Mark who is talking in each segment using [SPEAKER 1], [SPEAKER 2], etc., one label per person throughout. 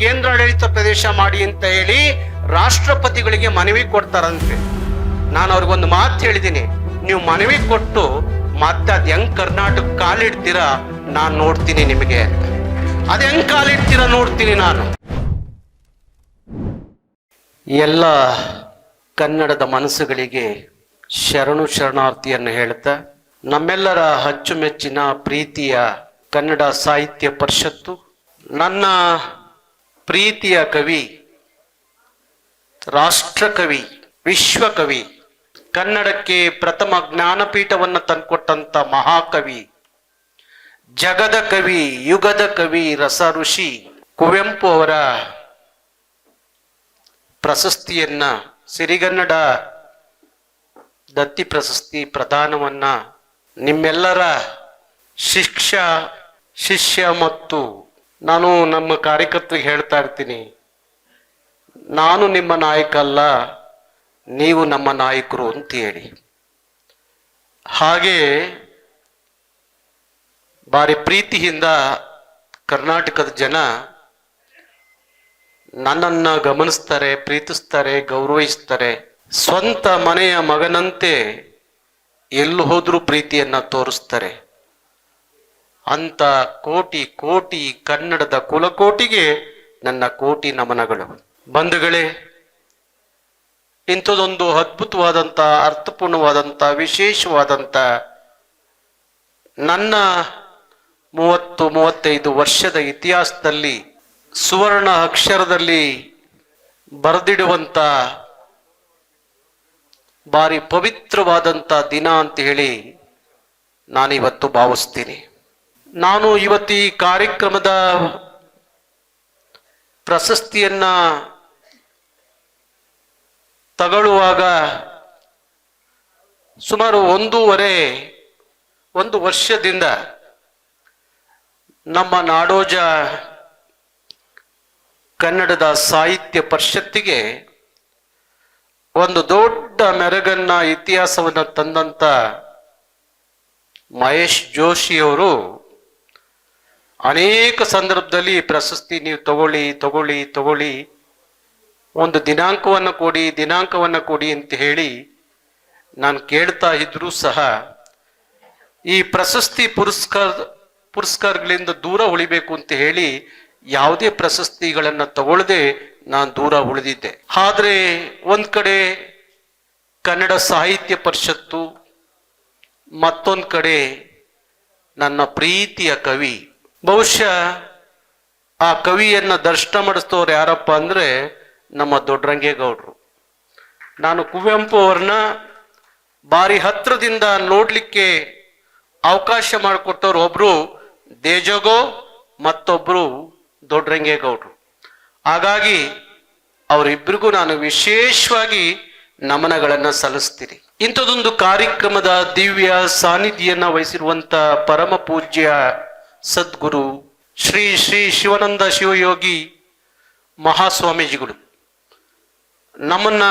[SPEAKER 1] ಕೇಂದ್ರಾಡಳಿತ ಪ್ರದೇಶ ಮಾಡಿ ಅಂತ ಹೇಳಿ ರಾಷ್ಟ್ರಪತಿಗಳಿಗೆ ಮನವಿ ಕೊಡ್ತಾರಂತೆ. ನಾನು ಅವ್ರಿಗೊಂದು ಮಾತು ಹೇಳಿದ್ದೀನಿ. ನೀವು ಮನವಿ ಕೊಟ್ಟು ಮತ್ತೆ ಅದ್ ಹೆಂಗ್ ಕರ್ನಾಟಕ ಕಾಲಿಡ್ತೀರಾ ನಾನು ನೋಡ್ತೀನಿ ನಿಮಗೆ. ಅದ್ ಹೆಂಗ್ ಕಾಲಿಡ್ತೀರಾ ನೋಡ್ತೀನಿ ನಾನು. ಎಲ್ಲ ಕನ್ನಡದ ಮನಸ್ಸುಗಳಿಗೆ ಶರಣು ಶರಣಾರ್ಥಿಯನ್ನು ಹೇಳ್ತಾ ನಮ್ಮೆಲ್ಲರ ಅಚ್ಚುಮೆಚ್ಚಿನ ಪ್ರೀತಿಯ ಕನ್ನಡ ಸಾಹಿತ್ಯ ಪರಿಷತ್ತು, ನನ್ನ ಪ್ರೀತಿಯ ಕವಿ, ರಾಷ್ಟ್ರಕವಿ, ವಿಶ್ವಕವಿ, ಕನ್ನಡಕ್ಕೆ ಪ್ರಥಮ ಜ್ಞಾನಪೀಠವನ್ನು ತಂದುಕೊಟ್ಟಂತ ಮಹಾಕವಿ, ಜಗದ ಕವಿ, ಯುಗದ ಕವಿ ರಸ ಋಷಿ ಕುವೆಂಪು ಅವರ ಪ್ರಶಸ್ತಿಯನ್ನ ಸಿರಿಗನ್ನಡ ದತ್ತಿ ಪ್ರಶಸ್ತಿ ಪ್ರದಾನವನ್ನ ನಿಮ್ಮೆಲ್ಲರ ಶಿಕ್ಷ, ಶಿಷ್ಯ ಮತ್ತು ನಾನು ನಮ್ಮ ಕಾರ್ಯಕರ್ತರಿಗೆ ಹೇಳ್ತಾ ಇರ್ತೀನಿ. ನಾನು ನಿಮ್ಮ ನಾಯಕ ಅಲ್ಲ ನೀವು ನಮ್ಮ ನಾಯಕರು ಅಂತ ಹೇಳಿ. ಹಾಗೆ ಭಾರಿ ಪ್ರೀತಿಯಿಂದ ಕರ್ನಾಟಕದ ಜನ ನನ್ನನ್ನು ಗಮನಿಸ್ತಾರೆ, ಪ್ರೀತಿಸ್ತಾರೆ, ಗೌರವಿಸ್ತಾರೆ. ಸ್ವಂತ ಮನೆಯ ಮಗನಂತೆ ಎಲ್ಲಿ ಹೋದರೂ ಪ್ರೀತಿಯನ್ನು ತೋರಿಸ್ತಾರೆ. ಅಂತ ಕೋಟಿ ಕೋಟಿ ಕನ್ನಡದ ಕುಲಕೋಟಿಗೆ ನನ್ನ ಕೋಟಿ ನಮನಗಳು. ಬಂಧುಗಳೇ, ಇಂಥದೊಂದು ಅದ್ಭುತವಾದಂಥ, ಅರ್ಥಪೂರ್ಣವಾದಂಥ, ವಿಶೇಷವಾದಂಥ ನನ್ನ ಮೂವತ್ತು ಮೂವತ್ತೈದು ವರ್ಷದ ಇತಿಹಾಸದಲ್ಲಿ, ಸುವರ್ಣ ಅಕ್ಷರದಲ್ಲಿ ಬರೆದಿಡುವಂತ ಬಾರಿ ಪವಿತ್ರವಾದಂಥ ದಿನ ಅಂತ ಹೇಳಿ ನಾನಿವತ್ತು ಭಾವಿಸ್ತೀನಿ. ನಾನು ಇವತ್ತು ಕಾರ್ಯಕ್ರಮದ ಪ್ರಶಸ್ತಿಯನ್ನ ತಗೊಳ್ಳುವಾಗ ಸುಮಾರು ಒಂದೂವರೆ, ಒಂದು ವರ್ಷದಿಂದ ನಮ್ಮ ನಾಡೋಜ ಕನ್ನಡದ ಸಾಹಿತ್ಯ ಪರಿಷತ್ತಿಗೆ ಒಂದು ದೊಡ್ಡ ಮೆರಗನ್ನ ಇತಿಹಾಸವನ್ನು ತಂದಂತ ಮಹೇಶ್ ಜೋಶಿಯವರು ಅನೇಕ ಸಂದರ್ಭದಲ್ಲಿ ಪ್ರಶಸ್ತಿ ನೀವು ತಗೊಳ್ಳಿ ತಗೊಳ್ಳಿ ತಗೊಳ್ಳಿ, ಒಂದು ದಿನಾಂಕವನ್ನು ಕೊಡಿ ದಿನಾಂಕವನ್ನು ಕೊಡಿ ಅಂತ ಹೇಳಿ ನಾನು ಕೇಳ್ತಾ ಇದ್ರೂ ಸಹ ಈ ಪ್ರಶಸ್ತಿ ಪುರಸ್ಕಾರ, ಪುರಸ್ಕಾರಗಳಿಂದ ದೂರ ಉಳಿಬೇಕು ಅಂತ ಹೇಳಿ ಯಾವುದೇ ಪ್ರಶಸ್ತಿಗಳನ್ನು ತಗೊಳ್ಳದೆ ನಾನು ದೂರ ಉಳಿದಿದ್ದೆ. ಆದರೆ ಒಂದು ಕಡೆ ಕನ್ನಡ ಸಾಹಿತ್ಯ ಪರಿಷತ್ತು, ಮತ್ತೊಂದು ಕಡೆ ನನ್ನ ಪ್ರೀತಿಯ ಕವಿ ಬಹುಶಃ ಆ ಕವಿಯನ್ನ ದರ್ಶನ ಮಾಡಿಸ್ತವ್ರು ಯಾರಪ್ಪ ಅಂದ್ರೆ ನಮ್ಮ ದೊಡ್ಡರಂಗೇಗೌಡರು. ನಾನು ಕುವೆಂಪು ಅವ್ರನ್ನ ಭಾರಿ ಹತ್ರದಿಂದ ನೋಡಲಿಕ್ಕೆ ಅವಕಾಶ ಮಾಡಿಕೊಟ್ಟವ್ರು ಒಬ್ಬರು ದೇಜಗೋ, ಮತ್ತೊಬ್ರು ದೊಡ್ಡರಂಗೇಗೌಡರು. ಹಾಗಾಗಿ ಅವರಿಬ್ಬರಿಗೂ ನಾನು ವಿಶೇಷವಾಗಿ ನಮನಗಳನ್ನು ಸಲ್ಲಿಸ್ತೀನಿ. ಇಂಥದೊಂದು ಕಾರ್ಯಕ್ರಮದ ದಿವ್ಯ ಸಾನ್ನಿಧ್ಯನ್ನ ವಹಿಸಿರುವಂತ ಪರಮ ಪೂಜ್ಯ ಸದ್ಗುರು ಶ್ರೀ ಶ್ರೀ ಶಿವಾನಂದ ಶಿವಯೋಗಿ ಮಹಾಸ್ವಾಮೀಜಿಗಳು. ನಮ್ಮನ್ನ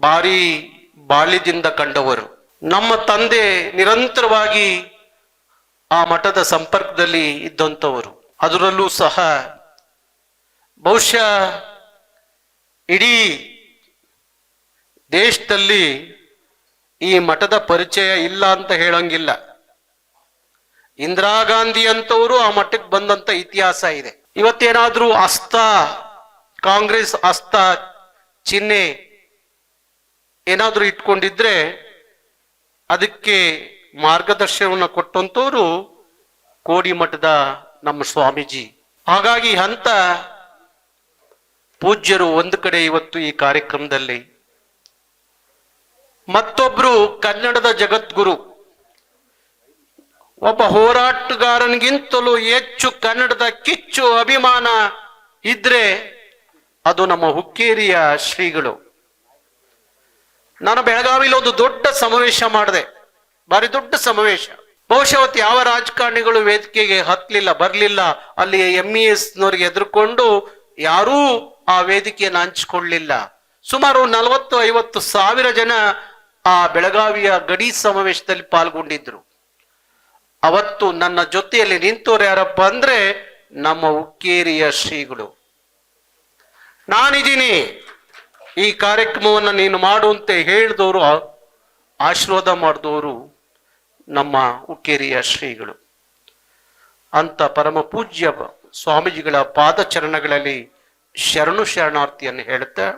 [SPEAKER 1] ಭಾರಿ ಬಾಳ್ಯದಿಂದ ಕಂಡವರು. ನಮ್ಮ ತಂದೆ ನಿರಂತರವಾಗಿ ಆ ಮಠದ ಸಂಪರ್ಕದಲ್ಲಿ ಇದ್ದಂಥವರು. ಅದರಲ್ಲೂ ಸಹ ಬಹುಶಃ ಇಡೀ ದೇಶದಲ್ಲಿ ಈ ಮಠದ ಪರಿಚಯ ಇಲ್ಲ ಅಂತ ಹೇಳಂಗಿಲ್ಲ. ಇಂದಿರಾ ಗಾಂಧಿ ಅಂತವರು ಆ ಮಠಕ್ಕೆ ಬಂದಂತ ಇತಿಹಾಸ ಇದೆ. ಇವತ್ತೇನಾದ್ರೂ ಅಸ್ತ, ಕಾಂಗ್ರೆಸ್ ಅಸ್ತ, ಚಿಹ್ನೆ ಏನಾದ್ರೂ ಇಟ್ಕೊಂಡಿದ್ರೆ ಅದಕ್ಕೆ ಮಾರ್ಗದರ್ಶನವನ್ನು ಕೊಟ್ಟಂತವರು ಕೋಡಿ ಮಠದ ನಮ್ಮ ಸ್ವಾಮೀಜಿ. ಹಾಗಾಗಿ ಅಂತ ಪೂಜ್ಯರು ಒಂದು ಕಡೆ ಇವತ್ತು ಈ ಕಾರ್ಯಕ್ರಮದಲ್ಲಿ. ಮತ್ತೊಬ್ರು ಕನ್ನಡದ ಜಗದ್ಗುರು. ಒಬ್ಬ ಹೋರಾಟಗಾರನಿಗಿಂತಲೂ ಹೆಚ್ಚು ಕನ್ನಡದ ಕಿಚ್ಚು ಅಭಿಮಾನ ಇದ್ರೆ ಅದು ನಮ್ಮ ಹುಕ್ಕೇರಿಯ ಶ್ರೀಗಳು. ನಾನು ಬೆಳಗಾವಿಲಿ ಒಂದು ದೊಡ್ಡ ಸಮಾವೇಶ ಮಾಡಿದೆ. ಭಾರಿ ದೊಡ್ಡ ಸಮಾವೇಶ. ಬಹುಶಃ ಅವತ್ತು ಯಾವ ರಾಜಕಾರಣಿಗಳು ವೇದಿಕೆಗೆ ಹತ್ತಲಿಲ್ಲ ಬರಲಿಲ್ಲ ಅಲ್ಲಿ ಎಂ ಇ ಎಸ್ ನವರಿಗೆ ಎದುರುಕೊಂಡು ಯಾರೂ ಆ ವೇದಿಕೆಯನ್ನು ಹಂಚಿಕೊಳ್ಳಲಿಲ್ಲ ಸುಮಾರು ನಲವತ್ತು ಐವತ್ತು ಸಾವಿರ ಜನ ಆ ಬೆಳಗಾವಿಯ ಗಡಿ ಸಮಾವೇಶದಲ್ಲಿ ಪಾಲ್ಗೊಂಡಿದ್ರು. ಅವತ್ತು ನನ್ನ ಜೊತೆಯಲ್ಲಿ ನಿಂತವ್ರು ಯಾರಪ್ಪ ಅಂದ್ರೆ ನಮ್ಮ ಉಕ್ಕೇರಿಯ ಶ್ರೀಗಳು. ನಾನಿದ್ದೀನಿ. ಈ ಕಾರ್ಯಕ್ರಮವನ್ನು ನೀನು ಮಾಡುವಂತೆ ಹೇಳಿದವರು ಆಶೀರ್ವಾದ ಮಾಡಿದವರು ನಮ್ಮ ಉಕ್ಕೇರಿಯ ಶ್ರೀಗಳು. ಅಂತ ಪರಮ ಪೂಜ್ಯ ಸ್ವಾಮೀಜಿಗಳ ಪಾದಚರಣಗಳಲ್ಲಿ ಶರಣು ಶರಣಾರ್ಥಿಯನ್ನು ಹೇಳುತ್ತಾ,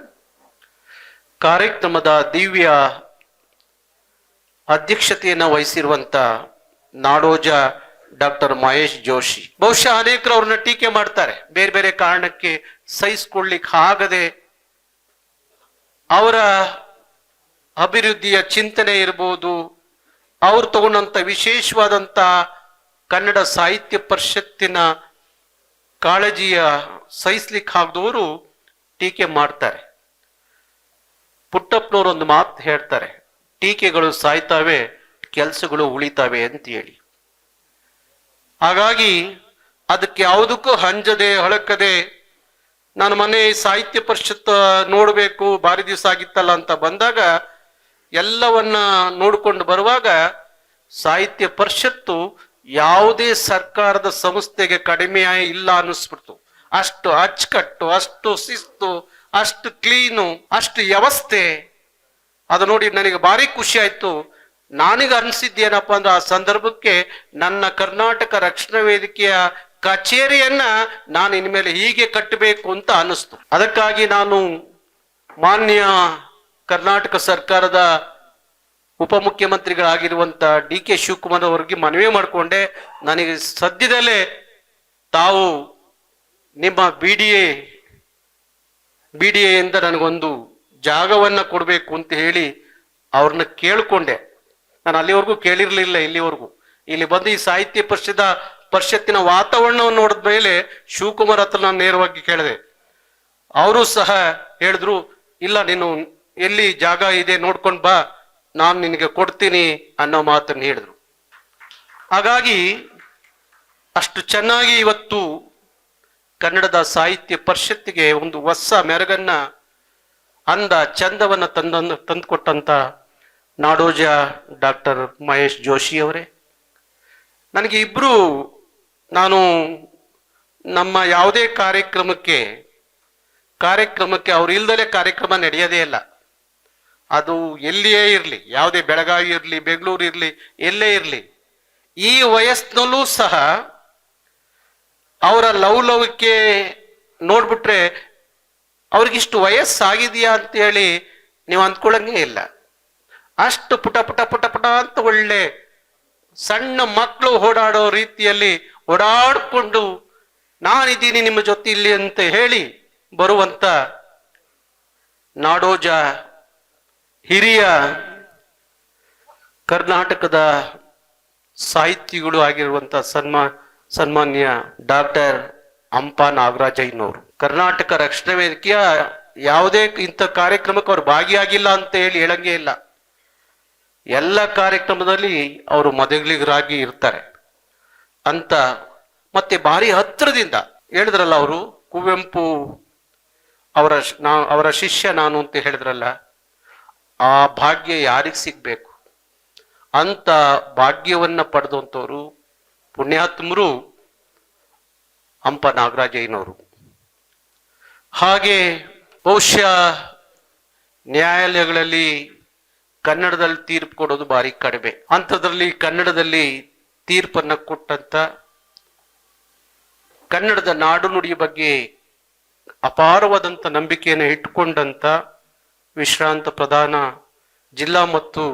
[SPEAKER 1] ಕಾರ್ಯಕ್ರಮದ ದಿವ್ಯ ಅಧ್ಯಕ್ಷತೆಯನ್ನು ವಹಿಸಿರುವಂತ ನಾಡೋಜ ಡಾಕ್ಟರ್ ಮಹೇಶ್ ಜೋಶಿ. ಬಹುಶಃ ಅನೇಕರು ಅವ್ರನ್ನ ಟೀಕೆ ಮಾಡ್ತಾರೆ. ಬೇರೆ ಬೇರೆ ಕಾರಣಕ್ಕೆ ಸಹಿಸ್ಕೊಳ್ಳಿಕ್ ಆಗದೆ ಅವರ ಅಭಿವೃದ್ಧಿಯ ಚಿಂತನೆ ಇರ್ಬೋದು. ಅವ್ರು ತಗೊಂಡಂತ ವಿಶೇಷವಾದಂತ ಕನ್ನಡ ಸಾಹಿತ್ಯ ಪರಿಷತ್ತಿನ ಕಾಳಜಿಯ ಸಹಿಸ್ಲಿಕ್ಕೆ ಆಗದವರು ಟೀಕೆ ಮಾಡ್ತಾರೆ. ಪುಟ್ಟಪ್ಪನವರು ಒಂದು ಮಾತು ಹೇಳ್ತಾರೆ. ಟೀಕೆಗಳು ಸಾಯ್ತಾವೆ. ಕೆಲಸಗಳು ಉಳಿತಾವೆ ಅಂತ ಹೇಳಿ ಹಾಗಾಗಿ ಅದಕ್ಕೆ ಯಾವುದಕ್ಕೂ ಹಂಜದೆ, ಹಳಕದೆ ನಾನು ಮನೆ ಸಾಹಿತ್ಯ ಪರಿಷತ್ ನೋಡಬೇಕು, ಭಾರಿ ದಿವಸ ಆಗಿತ್ತಲ್ಲ ಅಂತ ಬಂದಾಗ ಎಲ್ಲವನ್ನ ನೋಡಿಕೊಂಡು ಬರುವಾಗ ಸಾಹಿತ್ಯ ಪರಿಷತ್ತು ಯಾವುದೇ ಸರ್ಕಾರದ ಸಂಸ್ಥೆಗೆ ಕಡಿಮೆ ಇಲ್ಲ ಅನ್ನಿಸ್ಬಿಡ್ತು. ಅಷ್ಟು ಅಚ್ಚುಕಟ್ಟು, ಅಷ್ಟು ಶಿಸ್ತು, ಅಷ್ಟು ಕ್ಲೀನು, ಅಷ್ಟು ವ್ಯವಸ್ಥೆ. ಅದು ನೋಡಿ ನನಗೆ ಭಾರಿ ಖುಷಿ ಆಯ್ತು. ನನಗೆ ಅನಿಸಿದ್ದೇನಪ್ಪ ಅಂದ್ರೆ ಆ ಸಂದರ್ಭಕ್ಕೆ ನನ್ನ ಕರ್ನಾಟಕ ರಕ್ಷಣಾ ವೇದಿಕೆಯ ಕಚೇರಿಯನ್ನ ನಾನು ಇನ್ಮೇಲೆ ಹೀಗೆ ಕಟ್ಟಬೇಕು ಅಂತ ಅನಿಸ್ತು ಅದಕ್ಕಾಗಿ ನಾನು ಮಾನ್ಯ ಕರ್ನಾಟಕ ಸರ್ಕಾರದ ಉಪಮುಖ್ಯಮಂತ್ರಿಗಳಾಗಿರುವಂತ ಡಿ ಕೆ ಶಿವಕುಮಾರ್ ಅವರಿಗೆ ಮನವಿ ಮಾಡಿಕೊಂಡೆ. ನನಗೆ ಸದ್ಯದಲ್ಲೇ ತಾವು ನಿಮ್ಮ B D A B D ಎಯಿಂದ ನನಗೊಂದು ಜಾಗವನ್ನ ಕೊಡಬೇಕು ಅಂತ ಹೇಳಿ ಅವ್ರನ್ನ ಕೇಳ್ಕೊಂಡೆ. ನಾನು ಅಲ್ಲಿವರೆಗೂ ಕೇಳಿರ್ಲಿಲ್ಲ, ಇಲ್ಲಿವರೆಗೂ. ಇಲ್ಲಿ ಬಂದು ಈ ಸಾಹಿತ್ಯ ಪರಿಷದ ಪರಿಷತ್ತಿನ ವಾತಾವರಣವನ್ನು ನೋಡಿದ ಮೇಲೆ ಶಿವಕುಮಾರ್ ಹತ್ರ ನಾನು ನೇರವಾಗಿ ಕೇಳಿದೆ. ಅವರು ಸಹ ಹೇಳಿದ್ರು, ಇಲ್ಲ, ನೀನು ಎಲ್ಲಿ ಜಾಗ ಇದೆ ನೋಡ್ಕೊಂಡು ಬಾ, ನಾನು ನಿನಗೆ ಕೊಡ್ತೀನಿ ಅನ್ನೋ ಮಾತನ್ನು ಹೇಳಿದ್ರು. ಹಾಗಾಗಿ, ಅಷ್ಟು ಚೆನ್ನಾಗಿ ಇವತ್ತು ಕನ್ನಡದ ಸಾಹಿತ್ಯ ಪರಿಷತ್ತಿಗೆ ಒಂದು ಹೊಸ ಮೆರಗನ್ನ ಅಂದ ಚಂದವನ್ನ ತಂದ ತಂದುಕೊಟ್ಟಂತ ನಾಡೋಜ ಡಾಕ್ಟರ್ ಮಹೇಶ್ ಜೋಶಿ ಅವರೇ. ನನಗೆ ಇಬ್ಬರು ನಾನು ನಮ್ಮ ಯಾವುದೇ ಕಾರ್ಯಕ್ರಮಕ್ಕೆ ಕಾರ್ಯಕ್ರಮಕ್ಕೆ ಅವ್ರು ಇಲ್ದಲೇ ಕಾರ್ಯಕ್ರಮ ನಡೆಯೋದೇ ಇಲ್ಲ. ಅದು ಎಲ್ಲಿಯೇ ಇರಲಿ, ಯಾವುದೇ ಬೆಳಗಾವಿ ಇರಲಿ, ಬೆಂಗಳೂರು ಇರಲಿ, ಎಲ್ಲೇ ಇರಲಿ, ಈ ವಯಸ್ಸಿನಲ್ಲೂ ಸಹ ಅವರ ಲವ್ ಲವ್ಕೆ ನೋಡ್ಬಿಟ್ರೆ ಅವ್ರಿಗಿಷ್ಟು ವಯಸ್ಸಾಗಿದೆಯಾ ಅಂತ ಹೇಳಿ ನೀವು ಅಂದ್ಕೊಳ್ಳಂಗೆ ಇಲ್ಲ. ಅಷ್ಟು ಪುಟ ಪುಟ ಪುಟ ಪುಟ ಅಂತ ಒಳ್ಳೆ ಸಣ್ಣ ಮಕ್ಕಳು ಓಡಾಡೋ ರೀತಿಯಲ್ಲಿ ಓಡಾಡಿಕೊಂಡು, ನಾನಿದ್ದೀನಿ ನಿಮ್ಮ ಜೊತೆ ಇಲ್ಲಿ ಅಂತ ಹೇಳಿ ಬರುವಂತ ನಾಡೋಜ ಹಿರಿಯ ಕರ್ನಾಟಕದ ಸಾಹಿತಿಗಳು ಆಗಿರುವಂಥ ಸನ್ಮಾ, ಸನ್ಮಾನ್ಯ ಡಾಕ್ಟರ್ ಅಂಪ ನಾಗರಾಜಯ್ಯನವರು. ಕರ್ನಾಟಕ ರಕ್ಷಣಾ ವೇದಿಕೆಯ ಯಾವುದೇ ಇಂಥ ಕಾರ್ಯಕ್ರಮಕ್ಕೆ ಅವರು ಭಾಗಿಯಾಗಿಲ್ಲ ಅಂತ ಹೇಳಿ ಹೇಳಂಗೇ ಇಲ್ಲ. ಎಲ್ಲ ಕಾರ್ಯಕ್ರಮದಲ್ಲಿ ಅವರು ಮದುವೆಗಳಿಗರಾಗಿ ಇರ್ತಾರೆ. ಅಂತ ಮತ್ತೆ ಭಾರಿ ಹತ್ತಿರದಿಂದ ಹೇಳಿದ್ರಲ್ಲ ಅವರು, ಕುವೆಂಪು ಅವರ ನಾ, ಅವರ ಶಿಷ್ಯ ನಾನು ಅಂತ ಹೇಳಿದ್ರಲ್ಲ, ಆ ಭಾಗ್ಯ ಯಾರಿಗೆ ಸಿಗಬೇಕು? ಅಂತ ಭಾಗ್ಯವನ್ನ ಪಡೆದಂಥವ್ರು ಪುಣ್ಯಾತ್ಮರು ಹಂಪ ನಾಗರಾಜಯ್ಯನವರು ಹಾಗೆ ಬಹುಶಃ ನ್ಯಾಯಾಲಯಗಳಲ್ಲಿ ಕನ್ನಡದಲ್ಲಿ ತೀರ್ಪು ಕೊಡೋದು ಭಾರಿ ಕಡಿಮೆ. ಅಂಥದ್ರಲ್ಲಿ ಕನ್ನಡದಲ್ಲಿ ತೀರ್ಪನ್ನ ಕೊಟ್ಟಂತ ಕನ್ನಡದ ನಾಡು ನುಡಿಯ ಬಗ್ಗೆ ಅಪಾರವಾದಂಥ ನಂಬಿಕೆಯನ್ನು ಇಟ್ಟುಕೊಂಡಂತ ವಿಶ್ರಾಂತ ಪ್ರಧಾನ ಜಿಲ್ಲಾ ಮತ್ತು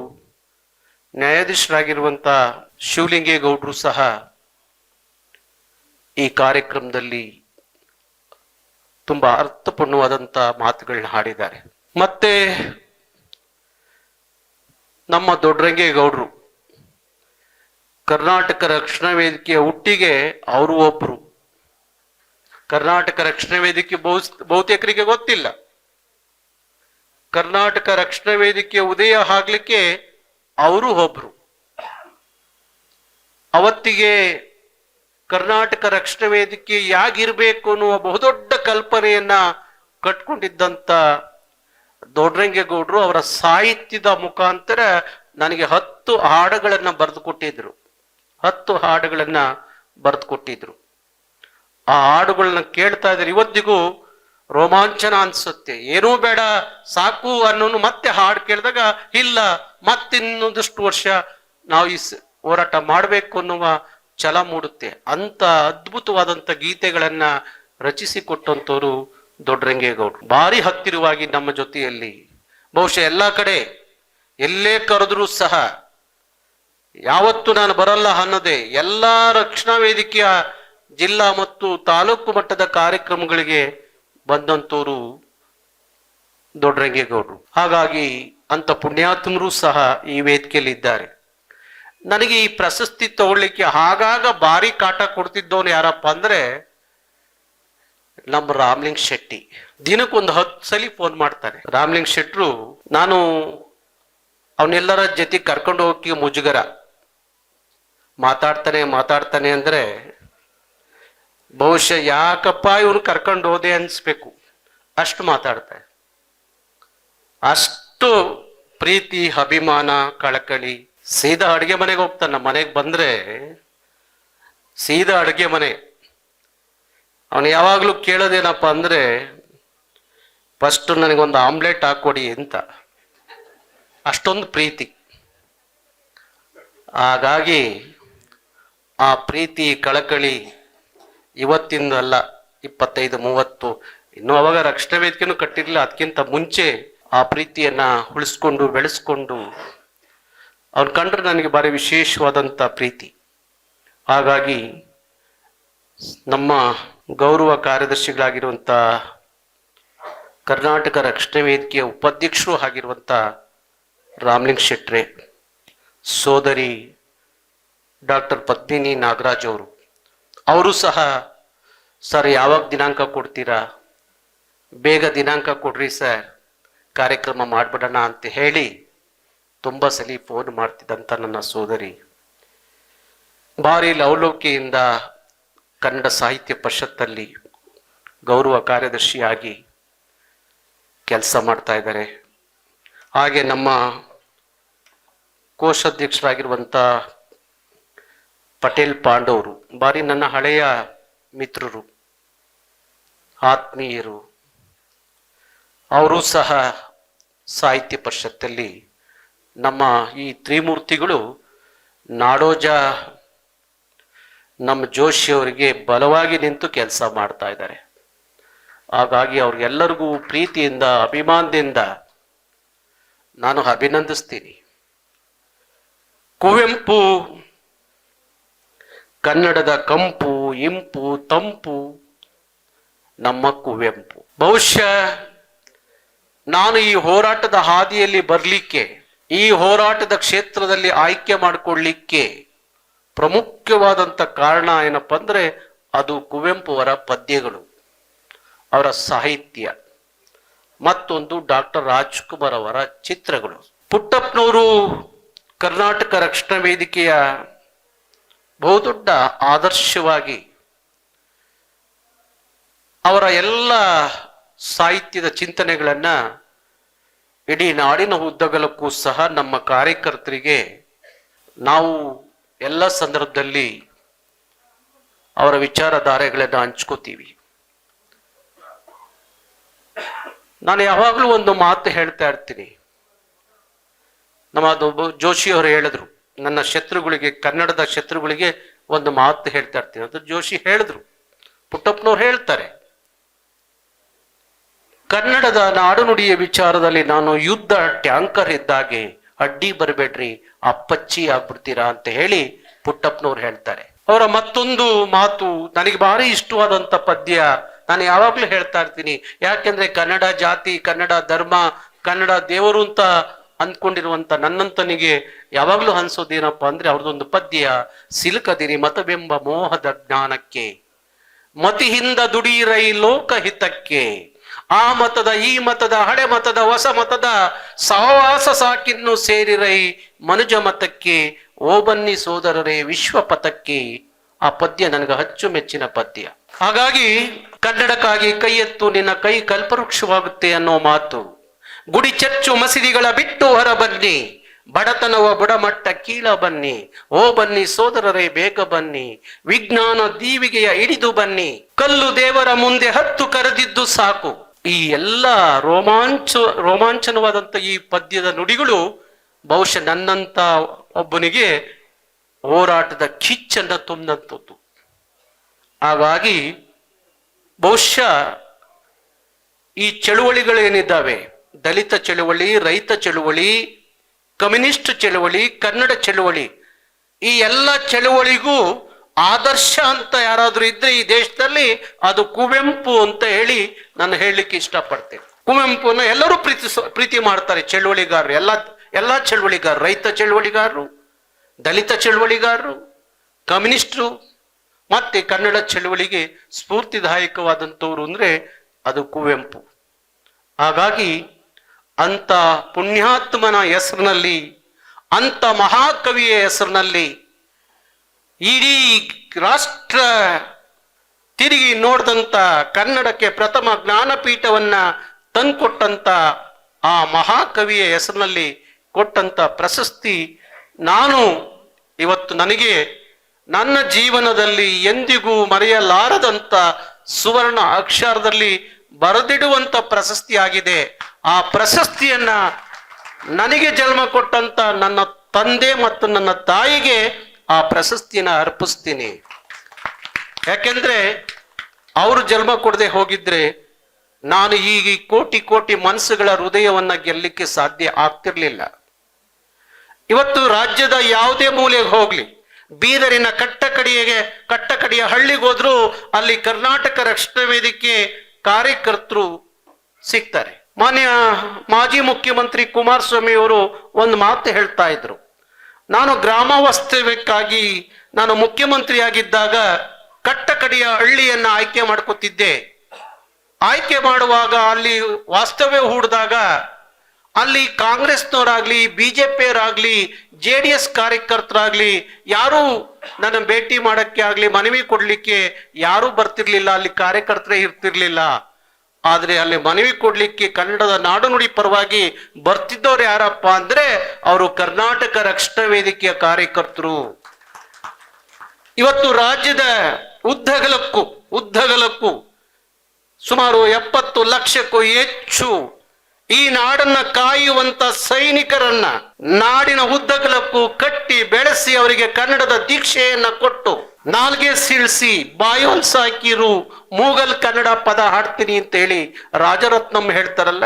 [SPEAKER 1] ನ್ಯಾಯಾಧೀಶರಾಗಿರುವಂತ ಶಿವಲಿಂಗೇಗೌಡರು ಸಹ ಈ ಕಾರ್ಯಕ್ರಮದಲ್ಲಿ ತುಂಬಾ ಅರ್ಥಪೂರ್ಣವಾದಂತ ಮಾತುಗಳನ್ನ ಹಾಡಿದ್ದಾರೆ. ಮತ್ತೆ ನಮ್ಮ ದೊಡ್ಡರಂಗೇಗೌಡರು ಕರ್ನಾಟಕ ರಕ್ಷಣಾ ವೇದಿಕೆಯ ಹುಟ್ಟಿಗೆ ಅವರು ಒಬ್ರು. ಕರ್ನಾಟಕ ರಕ್ಷಣಾ ವೇದಿಕೆ ಬಹು- ಬಹುತೇಕರಿಗೆ ಗೊತ್ತಿಲ್ಲ. ಕರ್ನಾಟಕ ರಕ್ಷಣಾ ವೇದಿಕೆಯ ಉದಯ ಆಗ್ಲಿಕ್ಕೆ ಅವರು ಒಬ್ರು. ಅವತ್ತಿಗೆ ಕರ್ನಾಟಕ ರಕ್ಷಣಾ ವೇದಿಕೆ ಯಾಗಿರ್ಬೇಕು ಅನ್ನುವ ಬಹುದೊಡ್ಡ ಕಲ್ಪನೆಯನ್ನ ಕಟ್ಕೊಂಡಿದ್ದಂತ ದೊಡ್ಡರಂಗೇಗೌಡರು ಅವರ ಸಾಹಿತ್ಯದ ಮುಖಾಂತರ ನನಗೆ ಹತ್ತು ಹಾಡುಗಳನ್ನ ಬರೆದು ಕೊಟ್ಟಿದ್ರು ಹತ್ತು ಹಾಡುಗಳನ್ನ ಬರೆದು ಕೊಟ್ಟಿದ್ರು ಆ ಹಾಡುಗಳನ್ನ ಕೇಳ್ತಾ ಇದ್ರೆ ಇವತ್ತಿಗೂ ರೋಮಾಂಚನ ಅನ್ಸುತ್ತೆ. ಏನೂ ಬೇಡ, ಸಾಕು ಅನ್ನೋನು ಮತ್ತೆ ಹಾಡು ಕೇಳಿದಾಗ, ಇಲ್ಲ, ಮತ್ತಿನ್ನೊಂದಷ್ಟು ವರ್ಷ ನಾವು ಈ ಹೋರಾಟ ಮಾಡಬೇಕು ಅನ್ನುವ ಛಲ ಮೂಡುತ್ತೆ. ಅಂತ ಅದ್ಭುತವಾದಂತ ಗೀತೆಗಳನ್ನ ರಚಿಸಿಕೊಟ್ಟಂತವ್ರು ದೊಡ್ಡರಂಗೇಗೌಡರು. ಭಾರಿ ಹತ್ತಿರವಾಗಿ ನಮ್ಮ ಜೊತೆಯಲ್ಲಿ, ಬಹುಶಃ ಎಲ್ಲ ಕಡೆ ಎಲ್ಲೇ ಕರೆದ್ರೂ ಸಹ ಯಾವತ್ತು ನಾನು ಬರಲ್ಲ ಅನ್ನೋದೇ ಎಲ್ಲ ರಕ್ಷಣಾ ವೇದಿಕೆಯ ಜಿಲ್ಲಾ ಮತ್ತು ತಾಲೂಕು ಮಟ್ಟದ ಕಾರ್ಯಕ್ರಮಗಳಿಗೆ ಬಂದಂತವರು ದೊಡ್ಡರಂಗೇಗೌಡರು. ಹಾಗಾಗಿ ಅಂತ ಪುಣ್ಯಾತ್ಮರು ಸಹ ಈ ವೇದಿಕೆಯಲ್ಲಿ ಇದ್ದಾರೆ ನನಗೆ ಈ ಪ್ರಶಸ್ತಿ ತಗೊಳ್ಳಿಕ್ಕೆ ಆಗಾಗ ಭಾರಿ ಕಾಟ ಕೊಡ್ತಿದ್ದವನು ಯಾರಪ್ಪ ಅಂದ್ರೆ ನಮ್ಮ ರಾಮ್ಲಿಂಗ್ ಶೆಟ್ಟಿ. ದಿನಕ್ಕೊಂದು ಹತ್ತು ಸಲ ಫೋನ್ ಮಾಡ್ತಾರೆ ರಾಮ್ಲಿಂಗ್ ಶೆಟ್ರು, ನಾನು ಅವನೆಲ್ಲರ ಜೊತೆ ಕರ್ಕೊಂಡು ಹೋಗಿ ಮುಜುಗರ. ಮಾತಾಡ್ತಾನೆ ಮಾತಾಡ್ತಾನೆ ಅಂದ್ರೆ, ಬಹುಶಃ ಯಾಕಪ್ಪ ಇವನು ಕರ್ಕೊಂಡು ಹೋದೆ ಅನ್ಸ್ಬೇಕು. ಅಷ್ಟು ಮಾತಾಡ್ತಾರೆ ಅಷ್ಟು ಪ್ರೀತಿ, ಅಭಿಮಾನ, ಕಳಕಳಿ. ಸೀದಾ ಅಡುಗೆ ಮನೆಗೆ ಹೋಗ್ತಾನೆ. ಮನೆಗೆ ಬಂದ್ರೆ, ಸೀದಾ ಅಡುಗೆ ಮನೆ. ಅವನು ಯಾವಾಗಲೂ ಕೇಳೋದೇನಪ್ಪ ಅಂದರೆ ಫಸ್ಟ್ ನನಗೊಂದು ಆಮ್ಲೆಟ್ ಹಾಕ್ಕೊಡಿ ಅಂತ. ಅಷ್ಟೊಂದು ಪ್ರೀತಿ. ಹಾಗಾಗಿ ಆ ಪ್ರೀತಿ ಕಳಕಳಿ ಇವತ್ತಿಂದ ಅಲ್ಲ, ಇಪ್ಪತ್ತೈದು, ಮೂವತ್ತು, ಇನ್ನು ಅವಾಗ ರಕ್ಷಣಾ ವೇದಿಕೆನೂ ಕಟ್ಟಿರಲಿಲ್ಲ, ಅದಕ್ಕಿಂತ ಮುಂಚೆ ಆ ಪ್ರೀತಿಯನ್ನು ಉಳಿಸ್ಕೊಂಡು, ಬೆಳೆಸ್ಕೊಂಡು ಅವ್ರು ಕಂಡ್ರೆ ನನಗೆ ಭಾರಿ ವಿಶೇಷವಾದಂಥ ಪ್ರೀತಿ. ಹಾಗಾಗಿ ನಮ್ಮ ಗೌರವ ಕಾರ್ಯದರ್ಶಿಗಳಾಗಿರುವಂಥ ಕರ್ನಾಟಕ ರಕ್ಷಣೆ ವೇದಿಕೆಯ ಉಪಾಧ್ಯಕ್ಷರು ಆಗಿರುವಂಥ ರಾಮ್ಲಿಂಗ್ ಶೆಟ್ರೆ, ಸೋದರಿ ಡಾಕ್ಟರ್ ಪದ್ಮಿನಿ ನಾಗರಾಜ್ ಅವರು. ಅವರು ಸಹ, ಸರ್, ಯಾವಾಗ ದಿನಾಂಕ ಕೊಡ್ತೀರಾ? ಬೇಗ ದಿನಾಂಕ ಕೊಡ್ರಿ ಸರ್. ಕಾರ್ಯಕ್ರಮ ಮಾಡ್ಬಿಡೋಣ ಅಂತ ಹೇಳಿ ತುಂಬ ಸಲ ಫೋನ್ ಮಾಡ್ತಿದ್ದಂಥ ನನ್ನ ಸೋದರಿ. ಭಾರಿ ಲವಲೋಕಿಯಿಂದ ಕನ್ನಡ ಸಾಹಿತ್ಯ ಪರಿಷತ್ತಲ್ಲಿ ಗೌರವ ಕಾರ್ಯದರ್ಶಿಯಾಗಿ ಕೆಲಸ ಮಾಡ್ತಾ ಇದ್ದಾರೆ. ಹಾಗೆ ನಮ್ಮ ಕೋಶಾಧ್ಯಕ್ಷರಾಗಿರುವಂಥ ಪಟೇಲ್ ಪಾಂಡವರು, ಬಾರಿ ನನ್ನ ಹಳೆಯ ಮಿತ್ರರು, ಆತ್ಮೀಯರು, ಅವರು ಸಹ ಸಾಹಿತ್ಯ ಪರಿಷತ್ತಲ್ಲಿ ನಮ್ಮ ಈ ತ್ರಿಮೂರ್ತಿಗಳು ನಾಡೋಜ ನಮ್ಮ ಜೋಶಿ ಅವರಿಗೆ ಬಲವಾಗಿ ನಿಂತು ಕೆಲಸ ಮಾಡ್ತಾ ಇದ್ದಾರೆ. ಹಾಗಾಗಿ ಅವ್ರಿಗೆಲ್ಲರಿಗೂ ಪ್ರೀತಿಯಿಂದ, ಅಭಿಮಾನದಿಂದ ನಾನು ಅಭಿನಂದಿಸ್ತೀನಿ. ಕುವೆಂಪು, ಕನ್ನಡದ ಕಂಪು, ಇಂಪು, ತಂಪು, ನಮ್ಮ ಕುವೆಂಪು. ಬಹುಶಃ ನಾನು ಈ ಹೋರಾಟದ ಹಾದಿಯಲ್ಲಿ ಬರಲಿಕ್ಕೆ, ಈ ಹೋರಾಟದ ಕ್ಷೇತ್ರದಲ್ಲಿ ಆಯ್ಕೆ ಮಾಡಿಕೊಳ್ಳಿಕ್ಕೆ ಪ್ರಮುಖವಾದಂಥ ಕಾರಣ ಏನಪ್ಪ ಅಂದರೆ ಅದು ಕುವೆಂಪು ಅವರ ಪದ್ಯಗಳು, ಅವರ ಸಾಹಿತ್ಯ, ಮತ್ತೊಂದು ಡಾಕ್ಟರ್ ರಾಜ್ಕುಮಾರ್ ಅವರ ಚಿತ್ರಗಳು. ಪುಟ್ಟಪ್ಪನವರು ಕರ್ನಾಟಕ ರಕ್ಷಣಾ ವೇದಿಕೆಯ ಬಹುದೊಡ್ಡ ಆದರ್ಶವಾಗಿ ಅವರ ಎಲ್ಲ ಸಾಹಿತ್ಯದ ಚಿಂತನೆಗಳನ್ನು ಇಡೀ ನಾಡಿನ ಉದ್ದಗಲಕ್ಕೂ ಸಹ ನಮ್ಮ ಕಾರ್ಯಕರ್ತರಿಗೆ ನಾವು ಎಲ್ಲ ಸಂದರ್ಭದಲ್ಲಿ ಅವರ ವಿಚಾರಧಾರೆಗಳನ್ನು ಹಂಚ್ಕೋತೀವಿ. ನಾನು ಯಾವಾಗಲೂ ಒಂದು ಮಾತು ಹೇಳ್ತಾ ಇರ್ತೀನಿ. ನಮ್ಮ ಅದು ಒಬ್ಬ ಜೋಶಿ ಅವರು ಹೇಳಿದ್ರು, ನನ್ನ ಶತ್ರುಗಳಿಗೆ, ಕನ್ನಡದ ಶತ್ರುಗಳಿಗೆ ಒಂದು ಮಾತು ಹೇಳ್ತಾ ಇರ್ತೀನಿ. ಅದು ಜೋಶಿ ಹೇಳಿದ್ರು, ಪುಟ್ಟಪ್ಪನವ್ರು ಹೇಳ್ತಾರೆ. ಕನ್ನಡದ ನಾಡುನುಡಿಯ ವಿಚಾರದಲ್ಲಿ ನಾನು ಯುದ್ಧ ಟ್ಯಾಂಕರ್ ಇದ್ದಾಗೆ ಅಡ್ಡಿ ಬರಬೇಡ್ರಿ, ಅಪ್ಪಚ್ಚಿ ಆಗ್ಬಿಡ್ತೀರಾ ಅಂತ ಹೇಳಿ ಪುಟ್ಟಪ್ಪನವ್ರು ಹೇಳ್ತಾರೆ. ಅವರ ಮತ್ತೊಂದು ಮಾತು, ನನಗೆ ಭಾರಿ ಇಷ್ಟವಾದಂತ ಪದ್ಯ, ನಾನು ಯಾವಾಗ್ಲೂ ಹೇಳ್ತಾ ಇರ್ತೀನಿ. ಯಾಕೆಂದ್ರೆ ಕನ್ನಡ ಜಾತಿ, ಕನ್ನಡ ಧರ್ಮ, ಕನ್ನಡ ದೇವರು ಅಂತ ಅಂದ್ಕೊಂಡಿರುವಂತ ನನ್ನಂತನಿಗೆ ಯಾವಾಗ್ಲೂ ಅನ್ಸೋದೇನಪ್ಪ ಅಂದ್ರೆ ಅವ್ರದೊಂದು ಪದ್ಯ, ಸಿಲುಕದಿರಿ ಮತವೆಂಬ ಮೋಹದ ಜ್ಞಾನಕ್ಕೆ ಮತಿಹಿಂದ ದುಡೀರೈ ಲೋಕಹಿತಕ್ಕೆ. ಆ ಮತದ, ಈ ಮತದ, ಹಳೆ ಮತದ, ಹೊಸ ಮತದ ಸಹವಾಸ ಸಾಕಿನ್ನು ಸೇರಿರೈ ಮನುಜ ಮತಕ್ಕೆ, ಓ ಬನ್ನಿ ಸೋದರರೇ ವಿಶ್ವ ಪಥಕ್ಕೆ ಆ ಪದ್ಯ ನನಗೆ ಅಚ್ಚುಮೆಚ್ಚಿನ ಪದ್ಯ. ಹಾಗಾಗಿ ಕನ್ನಡಕ್ಕಾಗಿ ಕೈ ನಿನ್ನ ಕೈ ಕಲ್ಪವೃಕ್ಷವಾಗುತ್ತೆ ಅನ್ನೋ ಮಾತು. ಗುಡಿ ಚರ್ಚು ಮಸೀದಿಗಳ ಬಿಟ್ಟು ಹೊರಬನ್ನಿ ಬಡತನವ ಬುಡಮಟ್ಟ ಕೀಳ ಬನ್ನಿ. ಓ ಬನ್ನಿ ಸೋದರರೇ, ಬೇಗ ಬನ್ನಿ. ವಿಜ್ಞಾನ ದೀವಿಗೆಯ ಹಿಡಿದು ಬನ್ನಿ. ಕಲ್ಲು ದೇವರ ಮುಂದೆ ಹತ್ತು ಕರೆದಿದ್ದು ಸಾಕು. ಈ ಎಲ್ಲ ರೋಮಾಂಚ, ರೋಮಾಂಚನವಾದಂತ ಈ ಪದ್ಯದ ನುಡಿಗಳು ಬಹುಶಃ ನನ್ನಂತ ಒಬ್ಬನಿಗೆ ಹೋರಾಟದ ಕಿಚ್ಚನ್ನ ತುಂಬಿದಂಥದ್ದು ಹಾಗಾಗಿ ಬಹುಶಃ ಈ ಚಳುವಳಿಗಳೇನಿದ್ದಾವೆ? ದಲಿತ ಚಳುವಳಿ, ರೈತ ಚಳುವಳಿ, ಕಮ್ಯುನಿಸ್ಟ್ ಚಳುವಳಿ, ಕನ್ನಡ ಚಳುವಳಿ ಈ ಎಲ್ಲ ಚಳುವಳಿಗೂ ಆದರ್ಶ ಅಂತ ಯಾರಾದರೂ ಇದ್ರೆ ಈ ದೇಶದಲ್ಲಿ ಅದು ಕುವೆಂಪು ಅಂತ ಹೇಳಿ ನಾನು ಹೇಳಲಿಕ್ಕೆ ಇಷ್ಟಪಡ್ತೇನೆ. ಕುವೆಂಪುನ ಎಲ್ಲರೂ ಪ್ರೀತಿ ಪ್ರೀತಿ ಮಾಡ್ತಾರೆ ಚಳುವಳಿಗಾರರು. ಎಲ್ಲ ಎಲ್ಲ ಚಳುವಳಿಗಾರರು. ರೈತ ಚಳುವಳಿಗಾರರು, ದಲಿತ ಚಳುವಳಿಗಾರರು, ಕಮ್ಯುನಿಸ್ಟ್ರು, ಮತ್ತೆ ಕನ್ನಡ ಚಳುವಳಿಗೆ ಸ್ಫೂರ್ತಿದಾಯಕವಾದಂಥವ್ರು ಅಂದ್ರೆ ಅದು ಕುವೆಂಪು. ಹಾಗಾಗಿ ಅಂತ ಪುಣ್ಯಾತ್ಮನ ಹೆಸರಿನಲ್ಲಿ ಅಂತ ಮಹಾಕವಿಯ ಹೆಸರಿನಲ್ಲಿ ಇಡೀ ರಾಷ್ಟ್ರ ತಿರುಗಿ ನೋಡಿದಂತ ಕನ್ನಡಕ್ಕೆ ಪ್ರಥಮ ಜ್ಞಾನಪೀಠವನ್ನ ತಂದುಕೊಟ್ಟಂತ ಆ ಮಹಾಕವಿಯ ಹೆಸರಿನಲ್ಲಿ ಕೊಟ್ಟಂತ ಪ್ರಶಸ್ತಿ ನಾನು ಇವತ್ತು ನನಗೆ ನನ್ನ ಜೀವನದಲ್ಲಿ ಎಂದಿಗೂ ಮರೆಯಲಾರದಂತ ಸುವರ್ಣ ಅಕ್ಷರದಲ್ಲಿ ಬರೆದಿಡುವಂತ ಪ್ರಶಸ್ತಿಯಾಗಿದೆ ಆ ಪ್ರಶಸ್ತಿಯನ್ನ ನನಗೆ ಜನ್ಮ ಕೊಟ್ಟಂತ ನನ್ನ ತಂದೆ ಮತ್ತು ನನ್ನ ತಾಯಿಗೆ ಆ ಪ್ರಶಸ್ತಿನ ಅರ್ಪಿಸ್ತೀನಿ. ಯಾಕೆಂದ್ರೆ ಅವರು ಜನ್ಮ ಕೊಡದೆ ಹೋಗಿದ್ರೆ ನಾನು ಈಗ ಈ ಕೋಟಿ ಕೋಟಿ ಮನಸ್ಸುಗಳ ಹೃದಯವನ್ನ ಗೆಲ್ಲಕ್ಕೆ ಸಾಧ್ಯ ಆಗ್ತಿರ್ಲಿಲ್ಲ. ಇವತ್ತು ರಾಜ್ಯದ ಯಾವುದೇ ಮೂಲೆಗೆ ಹೋಗ್ಲಿ, ಬೀದರಿನ ಕಟ್ಟಕಡಿಯಗೆ, ಕಟ್ಟಕಡಿಯ ಕಡೆಯ ಹೋದ್ರು ಅಲ್ಲಿ ಕರ್ನಾಟಕ ರಕ್ಷಣಾ ವೇದಿಕೆ ಕಾರ್ಯಕರ್ತರು ಸಿಗ್ತಾರೆ. ಮಾನ್ಯ ಮಾಜಿ ಮುಖ್ಯಮಂತ್ರಿ ಕುಮಾರಸ್ವಾಮಿ ಅವರು ಒಂದು ಮಾತು ಹೇಳ್ತಾ ಇದ್ರು. ನಾನು ಗ್ರಾಮ ವಾಸ್ತವ್ಯಕ್ಕಾಗಿ ನಾನು ಮುಖ್ಯಮಂತ್ರಿ ಆಗಿದ್ದಾಗ ಕಟ್ಟಕಡಿಯ ಹಳ್ಳಿಯನ್ನ ಆಯ್ಕೆ ಮಾಡ್ಕೊತಿದ್ದೆ. ಆಯ್ಕೆ ಮಾಡುವಾಗ ಅಲ್ಲಿ ವಾಸ್ತವ್ಯ ಹೂಡಿದಾಗ ಅಲ್ಲಿ ಕಾಂಗ್ರೆಸ್ನವರಾಗ್ಲಿ ಬಿ ಜೆ ಡಿ ಎಸ್ ಕಾರ್ಯಕರ್ತರಾಗ್ಲಿ, ಯಾರು ನನ್ನ ಭೇಟಿ ಮಾಡಕ್ಕೆ ಆಗಲಿ, ಮನವಿ ಕೊಡ್ಲಿಕ್ಕೆ ಯಾರು ಬರ್ತಿರ್ಲಿಲ್ಲ. ಅಲ್ಲಿ ಕಾರ್ಯಕರ್ತರೇ ಇರ್ತಿರ್ಲಿಲ್ಲ. ಆದ್ರೆ ಅಲ್ಲಿ ಮನವಿ ಕೊಡ್ಲಿಕ್ಕೆ ಕನ್ನಡದ ನಾಡುನುಡಿ ಪರವಾಗಿ ಬರ್ತಿದ್ದವ್ರು ಯಾರಪ್ಪ ಅಂದ್ರೆ ಅವರು ಕರ್ನಾಟಕ ರಕ್ಷಣಾ ವೇದಿಕೆಯ ಕಾರ್ಯಕರ್ತರು. ಇವತ್ತು ರಾಜ್ಯದ ಉದ್ದಗಲಕ್ಕೂ ಉದ್ದಗಲಕ್ಕೂ ಸುಮಾರು ಎಪ್ಪತ್ತು ಲಕ್ಷಕ್ಕೂ ಹೆಚ್ಚು ಈ ನಾಡನ್ನ ಕಾಯುವಂತ ಸೈನಿಕರನ್ನ ನಾಡಿನ ಉದ್ದಗಲಕ್ಕೂ ಕಟ್ಟಿ ಬೆಳೆಸಿ ಅವರಿಗೆ ಕನ್ನಡದ ದೀಕ್ಷೆಯನ್ನ ಕೊಟ್ಟು ನಾಲ್ಗೆ ಸೀಳ್ಸಿ, ಬಾಯೋಲ್ ಸಾಕಿರು, ಮೂಗಲ್ ಕನ್ನಡ ಪದ ಹಾಡ್ತೀನಿ ಅಂತ ಹೇಳಿ ರಾಜರತ್ನಂ ಹೇಳ್ತಾರಲ್ಲ?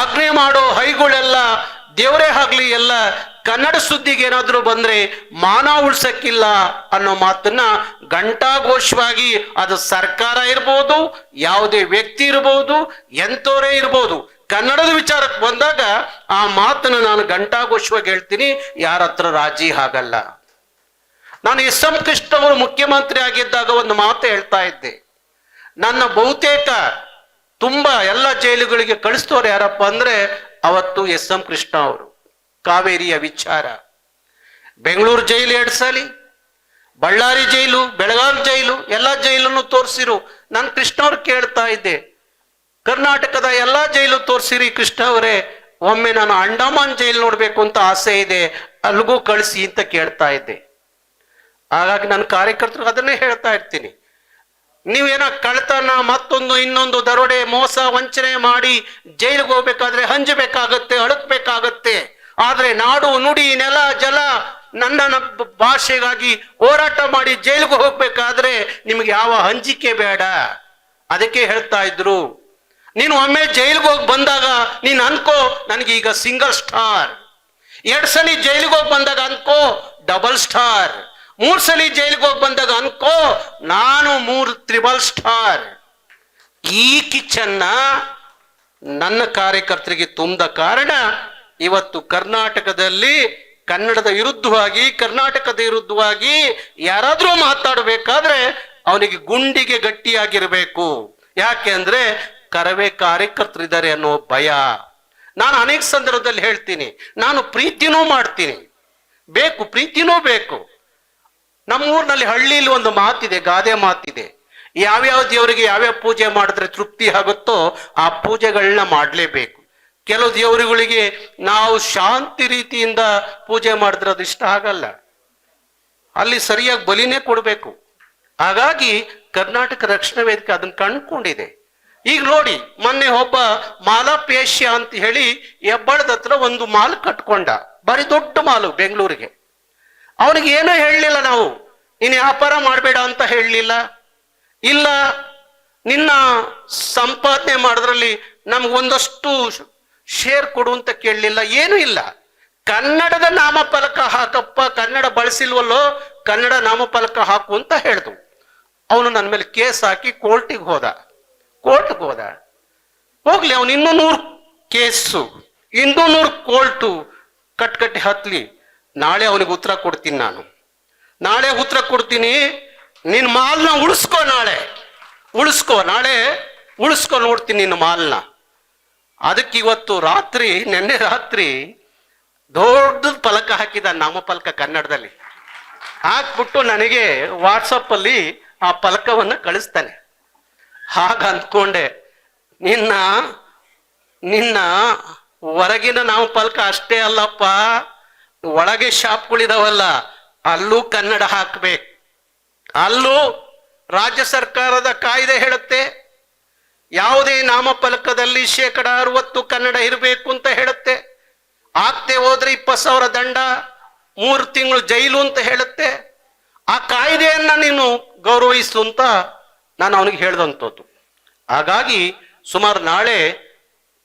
[SPEAKER 1] ಆಜ್ಞೆ ಮಾಡೋ ಹೈಗಳೆಲ್ಲ, ದೇವರೇ ಆಗ್ಲಿ ಎಲ್ಲ, ಕನ್ನಡ ಸುದ್ದಿಗೆ ಏನಾದರೂ ಬಂದ್ರೆ ಮಾನ ಉಳ್ಸಕ್ಕಿಲ್ಲ ಅನ್ನೋ ಮಾತನ್ನ ಘಂಟಾಘೋಷವಾಗಿ ಅದು ಸರ್ಕಾರ ಇರ್ಬೋದು, ಯಾವುದೇ ವ್ಯಕ್ತಿ ಇರ್ಬೋದು ಎಂತೋರೇ ಇರ್ಬೋದು, ಕನ್ನಡದ ವಿಚಾರಕ್ಕೆ ಬಂದಾಗ ಆ ಮಾತನ್ನ ನಾನು ಘಂಟಾಘೋಷವಾಗಿ ಹೇಳ್ತೀನಿ ಯಾರ ಹತ್ರ ರಾಜಿ ಆಗಲ್ಲ ನಾನು ಎಸ್ ಎಂ ಕೃಷ್ಣ ಅವರು ಮುಖ್ಯಮಂತ್ರಿ ಆಗಿದ್ದಾಗ ಒಂದು ಮಾತು ಹೇಳ್ತಾ ಇದ್ದೆ. ನನ್ನ ಬಹುತೇಕ ತುಂಬಾ ಎಲ್ಲ ಜೈಲುಗಳಿಗೆ ಕಳಿಸ್ತವ್ರು ಯಾರಪ್ಪ ಅಂದ್ರೆ ಅವತ್ತು ಎಸ್ ಎಂ ಕೃಷ್ಣ ಅವರು. ಕಾವೇರಿಯ ವಿಚಾರ. ಬೆಂಗಳೂರು ಜೈಲು ಎರಡು ಸಲಿ, ಬಳ್ಳಾರಿ ಜೈಲು ಬೆಳಗಾವಿ ಜೈಲು, ಎಲ್ಲ ಜೈಲನ್ನು ತೋರಿಸಿರು. ನಾನು ಕೃಷ್ಣ ಅವ್ರು ಕೇಳ್ತಾ ಇದ್ದೆ. ಕರ್ನಾಟಕದ ಎಲ್ಲ ಜೈಲು ತೋರಿಸಿರಿ ಕೃಷ್ಣ ಅವರೇ, ಒಮ್ಮೆ ನಾನು ಅಂಡಮಾನ್ ಜೈಲು ನೋಡಬೇಕು ಅಂತ ಆಸೆ ಇದೆ ಅಲ್ಲಿಗೂ ಕಳಿಸಿ ಅಂತ ಕೇಳ್ತಾ ಇದ್ದೆ. ಹಾಗಾಗಿ ನನ್ನ ಕಾರ್ಯಕರ್ತರು ಅದನ್ನೇ ಹೇಳ್ತಾ ಇರ್ತೀನಿ. ನೀವೇನೋ ಕಳ್ತನ ಮತ್ತೊಂದು, ಇನ್ನೊಂದು, ದರೋಡೆ, ಮೋಸ, ವಂಚನೆ ಮಾಡಿ ಜೈಲಿಗೆ ಹೋಗ್ಬೇಕಾದ್ರೆ ಹಂಚಬೇಕಾಗತ್ತೆ, ಅಳಕ್ಬೇಕಾಗತ್ತೆ. ಆದ್ರೆ ನಾಡು, ನುಡಿ, ನೆಲ, ಜಲ ನನ್ನ ಭಾಷೆಗಾಗಿ ಹೋರಾಟ ಮಾಡಿ ಜೈಲಿಗೆ ಹೋಗ್ಬೇಕಾದ್ರೆ ನಿಮ್ಗೆ ಯಾವ ಹಂಚಿಕೆ ಬೇಡ. ಅದಕ್ಕೆ ಹೇಳ್ತಾ ಇದ್ರು. ನೀನು ಒಮ್ಮೆ ಜೈಲಿಗೆ ಹೋಗಿ ಬಂದಾಗ ನೀನು ಅನ್ಕೋ, ನನಗೆ ಈಗ ಸಿಂಗಲ್ ಸ್ಟಾರ್. ಎರಡ್ ಸಲ ಜೈಲಿಗೆ ಹೋಗಿ ಬಂದಾಗ ಅನ್ಕೋ, ಡಬಲ್ ಸ್ಟಾರ್. ಮೂರ್ ಸಲ ಜೈಲಿಗೆ ಹೋಗಿ ಬಂದಾಗ ಅನ್ಕೋ, ನಾನು ಮೂರು ತ್ರಿಬಲ್ ಸ್ಟಾರ್. ಈ ಕಿಚ್ಚನ್ನ ನನ್ನ ಕಾರ್ಯಕರ್ತರಿಗೆ ತುಂಬ ಕಾರಣ ಇವತ್ತು ಕರ್ನಾಟಕದಲ್ಲಿ ಕನ್ನಡದ ವಿರುದ್ಧವಾಗಿ, ಕರ್ನಾಟಕದ ವಿರುದ್ಧವಾಗಿ ಯಾರಾದ್ರೂ ಮಾತಾಡಬೇಕಾದ್ರೆ ಅವನಿಗೆ ಗುಂಡಿಗೆ ಗಟ್ಟಿಯಾಗಿರ್ಬೇಕು. ಯಾಕೆ ಅಂದ್ರೆ ಕರವೇ ಕಾರ್ಯಕರ್ತರಿದ್ದಾರೆ ಅನ್ನೋ ಭಯ. ನಾನು ಅನೇಕ ಸಂದರ್ಭದಲ್ಲಿ ಹೇಳ್ತೀನಿ, ನಾನು ಪ್ರೀತಿನೂ ಮಾಡ್ತೀನಿ. ಬೇಕು, ಪ್ರೀತಿನೂ ಬೇಕು. ನಮ್ಮ ಊರಿನಲ್ಲಿ ಹಳ್ಳಿಲಿ ಒಂದು ಮಾತಿದೆ, ಗಾದೆ ಮಾತಿದೆ. ಯಾವ್ಯಾವ ದೇವರಿಗೆ ಯಾವ್ಯಾವ ಪೂಜೆ ಮಾಡಿದ್ರೆ ತೃಪ್ತಿ ಆಗುತ್ತೋ ಆ ಪೂಜೆಗಳನ್ನ ಮಾಡಲೇಬೇಕು. ಕೆಲವು ದೇವರುಗಳಿಗೆ ನಾವು ಶಾಂತಿ ರೀತಿಯಿಂದ ಪೂಜೆ ಮಾಡಿದ್ರೆ ಅದು ಇಷ್ಟ ಆಗಲ್ಲ. ಅಲ್ಲಿ ಸರಿಯಾಗಿ ಬಲಿನೇ ಕೊಡಬೇಕು. ಹಾಗಾಗಿ ಕರ್ನಾಟಕ ರಕ್ಷಣಾ ವೇದಿಕೆ ಅದನ್ನು ಕಂಡುಕೊಂಡಿದೆ ಈಗ ನೋಡಿ, ಮೊನ್ನೆ ಒಬ್ಬ ಮಾಲಾಪೇಶ್ಯ ಅಂತ ಹೇಳಿ ಹೆಬ್ಬಳದ ಹತ್ರ ಒಂದು ಮಾಲ್ ಕಟ್ಕೊಂಡ. ಬರೀ ದೊಡ್ಡ ಮಾಲು ಬೆಂಗಳೂರಿಗೆ. ಅವನಿಗೆ ಏನೂ ಹೇಳಲಿಲ್ಲ ನಾವು. ನೀನು ವ್ಯಾಪಾರ ಮಾಡಬೇಡ ಅಂತ ಹೇಳಲಿಲ್ಲ. ಇಲ್ಲ, ನಿನ್ನ ಸಂಪಾದನೆ ಮಾಡೋದ್ರಲ್ಲಿ ನಮ್ಗೊಂದಷ್ಟು ಶೇರ್ ಕೊಡು ಅಂತ ಕೇಳಲಿಲ್ಲ. ಏನೂ ಇಲ್ಲ. ಕನ್ನಡದ ನಾಮಫಲಕ ಹಾಕಪ್ಪ, ಕನ್ನಡ ಬಳಸಿಲ್ವಲ್ಲೋ, ಕನ್ನಡ ನಾಮಫಲಕ ಹಾಕು ಅಂತ ಹೇಳ್ದು ಅವನು ನನ್ನ ಮೇಲೆ ಕೇಸ್ ಹಾಕಿ ಕೋರ್ಟಿಗೆ ಹೋದ. ಕೋರ್ಟ್ಗೆ ಹೋದ. ಹೋಗ್ಲಿ, ಅವನು ಇನ್ನೂ ನೂರು ಕೇಸು, ಇನ್ನೂ ನೂರು ಕೋರ್ಟು ಕಟ್ಕಟ್ಟಿ ಹತ್ಲಿ. ನಾಳೆ ಅವನಿಗೆ ಉತ್ತರ ಕೊಡ್ತೀನಿ ನಾನು. ನಾಳೆ ಉತ್ತರ ಕೊಡ್ತೀನಿ ನಿನ್ನ ಮಾಲ್ನ ಉಳಿಸ್ಕೋ ನಾಳೆ. ಉಳಿಸ್ಕೋ, ನಾಳೆ ಉಳಿಸ್ಕೊ ನೋಡ್ತೀನಿ ನಿನ್ನ ಮಾಲ್ನ. ಅದಕ್ಕೆ ಇವತ್ತು ರಾತ್ರಿ, ನಿನ್ನೆ ರಾತ್ರಿ ದೊಡ್ಡ ಫಲಕ ಹಾಕಿದ ನಾಮಫಲಕ ಕನ್ನಡದಲ್ಲಿ. ಹಾಕ್ಬಿಟ್ಟು ನನಗೆ ವಾಟ್ಸಪ್ಪಲ್ಲಿ ಆ ಫಲಕವನ್ನು ಕಳಿಸ್ತಾನೆ. ಹಾಗ ಅಂದ್ಕೊಂಡೆ, ನಿನ್ನ ನಿನ್ನ ಹೊರಗಿನ ನಾಮಫಲಕ ಅಷ್ಟೇ ಅಲ್ಲಪ್ಪ. ಒಳಗೆ ಶಾಪ್ಗಳಿದಾವಲ್ಲ, ಅಲ್ಲೂ ಕನ್ನಡ ಹಾಕ್ಬೇಕು. ಅಲ್ಲೂ ರಾಜ್ಯ ಸರ್ಕಾರದ ಕಾಯ್ದೆ ಹೇಳುತ್ತೆ, ಯಾವುದೇ ನಾಮಫಲಕದಲ್ಲಿ ಶೇಕಡ ಅರವತ್ತು ಕನ್ನಡ ಇರಬೇಕು ಅಂತ ಹೇಳುತ್ತೆ. ಆಗ್ತೇ ಹೋದ್ರೆ ಇಪ್ಪತ್ತು ಸಾವಿರ ದಂಡ, ಮೂರು ತಿಂಗಳು ಜೈಲು ಅಂತ ಹೇಳುತ್ತೆ. ಆ ಕಾಯ್ದೆಯನ್ನ ನೀನು ಗೌರವಿಸು ಅಂತ ನಾನು ಅವನಿಗೆ ಹೇಳಿದಂಥದ್ದು. ಹಾಗಾಗಿ ಸುಮಾರು ನಾಳೆ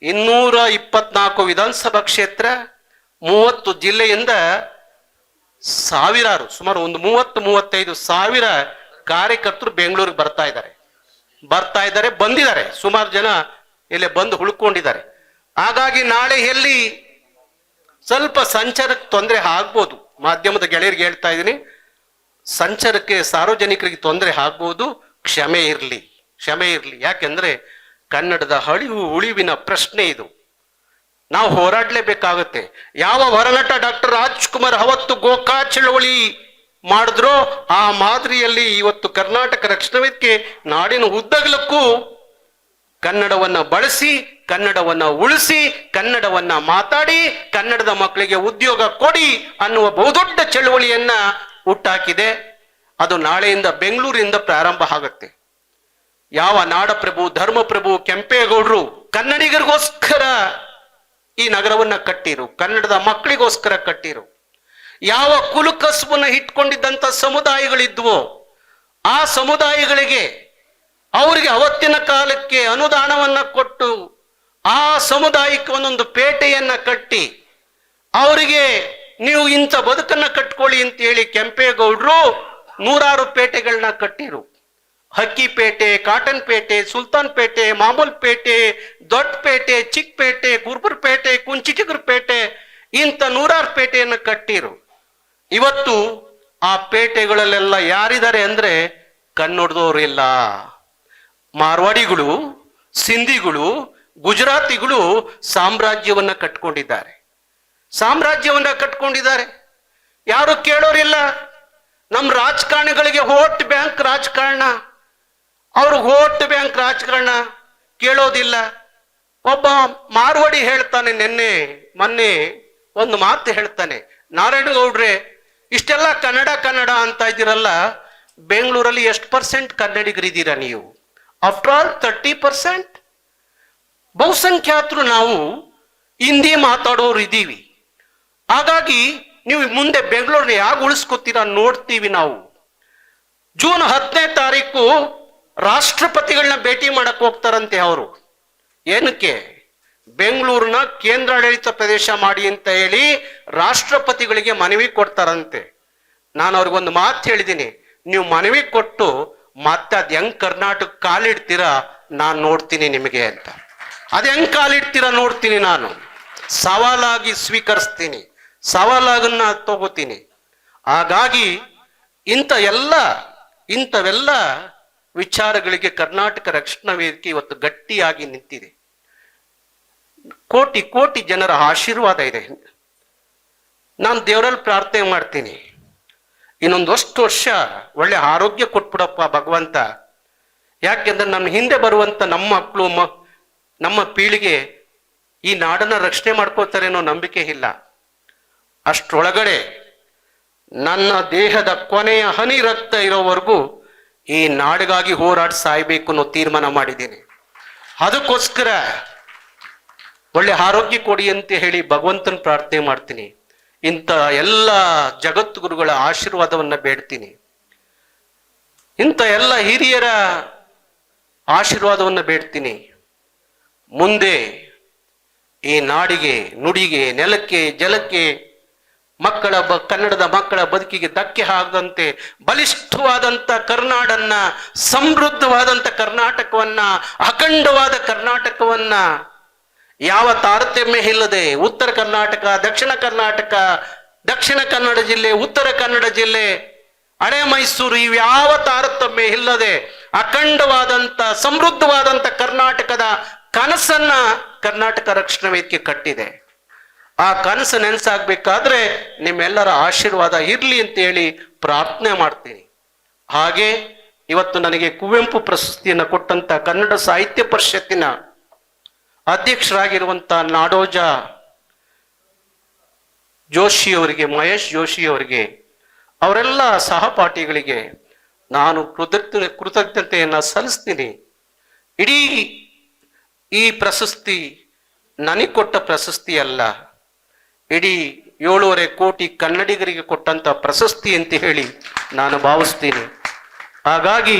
[SPEAKER 1] ಇನ್ನೂರ ಇಪ್ಪತ್ನಾಲ್ಕು ವಿಧಾನಸಭಾ ಕ್ಷೇತ್ರ ಮೂವತ್ತು ಜಿಲ್ಲೆಯಿಂದ ಸಾವಿರಾರು, ಸುಮಾರು ಒಂದು ಮೂವತ್ತು, ಮೂವತ್ತೈದು ಸಾವಿರ ಕಾರ್ಯಕರ್ತರು ಬೆಂಗಳೂರಿಗೆ ಬರ್ತಾ ಇದ್ದಾರೆ. ಬರ್ತಾ ಇದ್ದಾರೆ, ಬಂದಿದ್ದಾರೆ. ಸುಮಾರು ಜನ ಇಲ್ಲಿ ಬಂದು ಹುಳ್ಕೊಂಡಿದ್ದಾರೆ. ಹಾಗಾಗಿ ನಾಳೆ ಎಲ್ಲಿ ಸ್ವಲ್ಪ ಸಂಚಾರಕ್ಕೆ ತೊಂದರೆ ಆಗ್ಬೋದು. ಮಾಧ್ಯಮದ ಗೆಳೆಯರಿಗೆ ಹೇಳ್ತಾ ಇದ್ದೀನಿ, ಸಂಚಾರಕ್ಕೆ ಸಾರ್ವಜನಿಕರಿಗೆ ತೊಂದರೆ ಆಗ್ಬೋದು, ಕ್ಷಮೆ ಇರಲಿ ಕ್ಷಮೆ ಇರಲಿ. ಯಾಕೆಂದ್ರೆ ಕನ್ನಡದ ಅಳಿವು ಉಳಿವಿನ ಪ್ರಶ್ನೆ ಇದು. ನಾವು ಹೋರಾಡಲೇಬೇಕಾಗುತ್ತೆ. ಯಾವ ಹೊರನಟ ಡಾಕ್ಟರ್ ರಾಜ್ಕುಮಾರ್ ಅವತ್ತು ಗೋಕಾ ಚಳವಳಿ ಮಾಡಿದ್ರೋ, ಆ ಮಾದರಿಯಲ್ಲಿ ಇವತ್ತು ಕರ್ನಾಟಕ ರಕ್ಷಣಾ ವೇದಿಕೆ ನಾಡಿನ ಉದ್ದಗಲಕ್ಕೂ ಕನ್ನಡವನ್ನ ಬಳಸಿ, ಕನ್ನಡವನ್ನ ಉಳಿಸಿ, ಕನ್ನಡವನ್ನ ಮಾತಾಡಿ, ಕನ್ನಡದ ಮಕ್ಕಳಿಗೆ ಉದ್ಯೋಗ ಕೊಡಿ ಅನ್ನುವ ಬಹುದೊಡ್ಡ ಚಳವಳಿಯನ್ನ ಹುಟ್ಟಾಕಿದೆ. ಅದು ನಾಳೆಯಿಂದ ಬೆಂಗಳೂರಿಂದ ಪ್ರಾರಂಭ ಆಗುತ್ತೆ. ಯಾವ ನಾಡಪ್ರಭು, ಧರ್ಮಪ್ರಭು, ಕೆಂಪೇಗೌಡರು ಕನ್ನಡಿಗರಿಗೋಸ್ಕರ ಈ ನಗರವನ್ನ ಕಟ್ಟಿರು, ಕನ್ನಡದ ಮಕ್ಕಳಿಗೋಸ್ಕರ ಕಟ್ಟಿರು. ಯಾವ ಕುಲುಕಸ್ಬನ್ನ ಇಟ್ಕೊಂಡಿದ್ದಂಥ ಸಮುದಾಯಗಳಿದ್ವೋ, ಆ ಸಮುದಾಯಗಳಿಗೆ ಅವರಿಗೆ ಅವತ್ತಿನ ಕಾಲಕ್ಕೆ ಅನುದಾನವನ್ನ ಕೊಟ್ಟು, ಆ ಸಮುದಾಯಕ್ಕೆ ಒಂದೊಂದು ಪೇಟೆಯನ್ನ ಕಟ್ಟಿ, ಅವರಿಗೆ ನೀವು ಇಂಥ ಬದುಕನ್ನ ಕಟ್ಕೊಳ್ಳಿ ಅಂತ ಹೇಳಿ ಕೆಂಪೇಗೌಡರು ನೂರಾರು ಪೇಟೆಗಳನ್ನ ಕಟ್ಟಿರು. ಹಕ್ಕಿಪೇಟೆ ಕಾಟನ್ ಪೇಟೆ, ಸುಲ್ತಾನ್ ಪೇಟೆ, ಮಾಮೂಲ್ ಪೇಟೆ ದೊಡ್ಡ ಪೇಟೆ ಚಿಕ್ಕ ಪೇಟೆ ಗುರ್ಬರ್ ಪೇಟೆ ಕುಂಚಿಟಿಗರ ಪೇಟೆ ಇಂಥ ನೂರಾರು ಪೇಟೆಯನ್ನು ಕಟ್ಟಿರು. ಇವತ್ತು ಆ ಪೇಟೆಗಳಲ್ಲೆಲ್ಲ ಯಾರಿದ್ದಾರೆ ಅಂದ್ರೆ ಕನ್ನಡದವ್ರು ಇಲ್ಲ. ಮಾರ್ವಾಡಿಗಳು, ಸಿಂಧಿಗಳು, ಗುಜರಾತಿಗಳು ಸಾಮ್ರಾಜ್ಯವನ್ನ ಕಟ್ಕೊಂಡಿದ್ದಾರೆ. ಸಾಮ್ರಾಜ್ಯವನ್ನ ಕಟ್ಕೊಂಡಿದ್ದಾರೆ. ಯಾರು ಕೇಳೋರಿಲ್ಲ. ನಮ್ಮ ರಾಜಕಾರಣಿಗಳಿಗೆ ವೋಟ್ ಬ್ಯಾಂಕ್ ರಾಜಕಾರಣ. ಅವ್ರು ವೋಟ್ ಬ್ಯಾಂಕ್ ರಾಜಕಾರಣ ಕೇಳೋದಿಲ್ಲ. ಒಬ್ಬ ಮಾರ್ವಾಡಿ ಹೇಳ್ತಾನೆ ನಿನ್ನೆ, ಮೊನ್ನೆ ಒಂದು ಮಾತು ಹೇಳ್ತಾನೆ. ನಾರಾಯಣ ಗೌಡ್ರೆ, ಇಷ್ಟೆಲ್ಲ ಕನ್ನಡ ಕನ್ನಡ ಅಂತ ಇದ್ದೀರಲ್ಲ, ಬೆಂಗಳೂರಲ್ಲಿ ಎಷ್ಟು ಪರ್ಸೆಂಟ್ ಕನ್ನಡಿಗರಿದ್ದೀರ ನೀವು? After all thirty percent? ಬಹುಸಂಖ್ಯಾತರು ನಾವು ಹಿಂದಿ ಮಾತಾಡೋರು ಇದ್ದೀವಿ. ಹಾಗಾಗಿ ನೀವು ಮುಂದೆ ಬೆಂಗಳೂರನ್ನ ಯಾಕೆ ಉಳಿಸ್ಕೊತೀರಾ ನೋಡ್ತೀವಿ ನಾವು. ಜೂನ್ ಹತ್ತನೇ ತಾರೀಕು ರಾಷ್ಟ್ರಪತಿಗಳನ್ನ ಭೇಟಿ ಮಾಡಕ್ ಹೋಗ್ತಾರಂತೆ ಅವರು. ಏನಕ್ಕೆ? ಬೆಂಗಳೂರನ್ನ ಕೇಂದ್ರಾಡಳಿತ ಪ್ರದೇಶ ಮಾಡಿ ಅಂತ ಹೇಳಿ ರಾಷ್ಟ್ರಪತಿಗಳಿಗೆ ಮನವಿ ಕೊಡ್ತಾರಂತೆ. ನಾನು ಅವ್ರಿಗೊಂದು ಮಾತು ಹೇಳಿದ್ದೀನಿ ನೀವು ಮನವಿ ಕೊಟ್ಟು ಮತ್ತೆ ಅದು ಹೆಂಗ್ ಕರ್ನಾಟಕ ಕಾಲಿಡ್ತೀರಾ ನಾನು ನೋಡ್ತೀನಿ ನಿಮಗೆ ಅಂತ. ಅದು ಹೆಂಗ್ ಕಾಲಿಡ್ತೀರಾ ನೋಡ್ತೀನಿ ನಾನು. ಸವಾಲಾಗಿ ಸ್ವೀಕರಿಸ್ತೀನಿ. ಸವಾಲಾಗನ್ನ ತಗೋತೀನಿ. ಹಾಗಾಗಿ ಇಂಥ ಎಲ್ಲ, ಇಂಥವೆಲ್ಲ ವಿಚಾರಗಳಿಗೆ ಕರ್ನಾಟಕ ರಕ್ಷಣಾ ವೇದಿಕೆ ಇವತ್ತು ಗಟ್ಟಿಯಾಗಿ ನಿಂತಿದೆ. ಕೋಟಿ ಕೋಟಿ ಜನರ ಆಶೀರ್ವಾದ ಇದೆ. ನಾನು ದೇವರಲ್ಲಿ ಪ್ರಾರ್ಥನೆ ಮಾಡ್ತೀನಿ. ಇನ್ನೊಂದಷ್ಟು ವರ್ಷ ಒಳ್ಳೆ ಆರೋಗ್ಯ ಕೊಟ್ಬಿಡಪ್ಪ ಭಗವಂತ. ಯಾಕೆಂದ್ರೆ ನಮ್ಮ ಹಿಂದೆ ಬರುವಂತ ನಮ್ಮ ಮಕ್ಕಳು ನಮ್ಮ ಪೀಳಿಗೆ ಈ ನಾಡನ್ನ ರಕ್ಷಣೆ ಮಾಡ್ಕೋತಾರೆ ಅನ್ನೋ ನಂಬಿಕೆ ಇಲ್ಲ. ಅಷ್ಟರೊಳಗಡೆ ನನ್ನ ದೇಹದ ಕೊನೆಯ ಹನಿ ರಕ್ತ ಇರೋವರೆಗೂ ಈ ನಾಡಿಗಾಗಿ ಹೋರಾಡಿ ಸಾಯ್ಬೇಕು ಅನ್ನೋ ತೀರ್ಮಾನ ಮಾಡಿದ್ದೀನಿ. ಅದಕ್ಕೋಸ್ಕರ ಒಳ್ಳೆ ಆರೋಗ್ಯ ಕೊಡಿ ಅಂತ ಹೇಳಿ ಭಗವಂತನ ಪ್ರಾರ್ಥನೆ ಮಾಡ್ತೀನಿ. ಇಂಥ ಎಲ್ಲ ಜಗದ್ಗುರುಗಳ ಆಶೀರ್ವಾದವನ್ನ ಬೇಡ್ತೀನಿ. ಇಂಥ ಎಲ್ಲ ಹಿರಿಯರ ಆಶೀರ್ವಾದವನ್ನ ಬೇಡ್ತೀನಿ. ಮುಂದೆ ಈ ನಾಡಿಗೆ, ನುಡಿಗೆ, ನೆಲಕ್ಕೆ, ಜಲಕ್ಕೆ, ಮಕ್ಕಳ ಬ, ಕನ್ನಡದ ಮಕ್ಕಳ ಬದುಕಿಗೆ ಧಕ್ಕೆ ಆಗದಂತೆ ಬಲಿಷ್ಠವಾದಂಥ ಕರ್ನಾಡನ್ನ ಸಮೃದ್ಧವಾದಂಥ ಕರ್ನಾಟಕವನ್ನ, ಅಖಂಡವಾದ ಕರ್ನಾಟಕವನ್ನ ಯಾವ ತಾರತಮ್ಯ ಇಲ್ಲದೆ ಉತ್ತರ ಕರ್ನಾಟಕ, ದಕ್ಷಿಣ ಕರ್ನಾಟಕ, ದಕ್ಷಿಣ ಕನ್ನಡ ಜಿಲ್ಲೆ, ಉತ್ತರ ಕನ್ನಡ ಜಿಲ್ಲೆ ಹಳೆ ಮೈಸೂರು ಇವ್ಯಾವ ತಾರತಮ್ಯ ಇಲ್ಲದೆ ಅಖಂಡವಾದಂಥ ಸಮೃದ್ಧವಾದಂಥ ಕರ್ನಾಟಕದ ಕನಸನ್ನ ಕರ್ನಾಟಕ ರಕ್ಷಣಾ ವೇದಿಕೆ ಕಟ್ಟಿದೆ. ಆ ಕನಸು ನೆನೆಸಾಗಬೇಕಾದ್ರೆ ನಿಮ್ಮೆಲ್ಲರ ಆಶೀರ್ವಾದ ಇರಲಿ ಅಂತ ಹೇಳಿ ಪ್ರಾರ್ಥನೆ ಮಾಡ್ತೀನಿ. ಹಾಗೆ ಇವತ್ತು ನನಗೆ ಕುವೆಂಪು ಪ್ರಶಸ್ತಿಯನ್ನು ಕೊಟ್ಟಂತ ಕನ್ನಡ ಸಾಹಿತ್ಯ ಪರಿಷತ್ತಿನ ಅಧ್ಯಕ್ಷರಾಗಿರುವಂತ ನಾಡೋಜ ಜೋಶಿಯವರಿಗೆ ಮಹೇಶ್ ಜೋಶಿಯವರಿಗೆ ಅವರೆಲ್ಲ ಸಹಪಾಠಿಗಳಿಗೆ ನಾನು ಕೃತಜ್ಞ, ಕೃತಜ್ಞತೆಯನ್ನು ಸಲ್ಲಿಸ್ತೀನಿ. ಇಡೀ ಈ ಪ್ರಶಸ್ತಿ ನನಗೆ ಕೊಟ್ಟ ಪ್ರಶಸ್ತಿ ಅಲ್ಲ, ಇಡೀ ಏಳೂವರೆ ಕೋಟಿ ಕನ್ನಡಿಗರಿಗೆ ಕೊಟ್ಟಂತ ಪ್ರಶಸ್ತಿ ಅಂತ ಹೇಳಿ ನಾನು ಭಾವಿಸ್ತೀನಿ. ಹಾಗಾಗಿ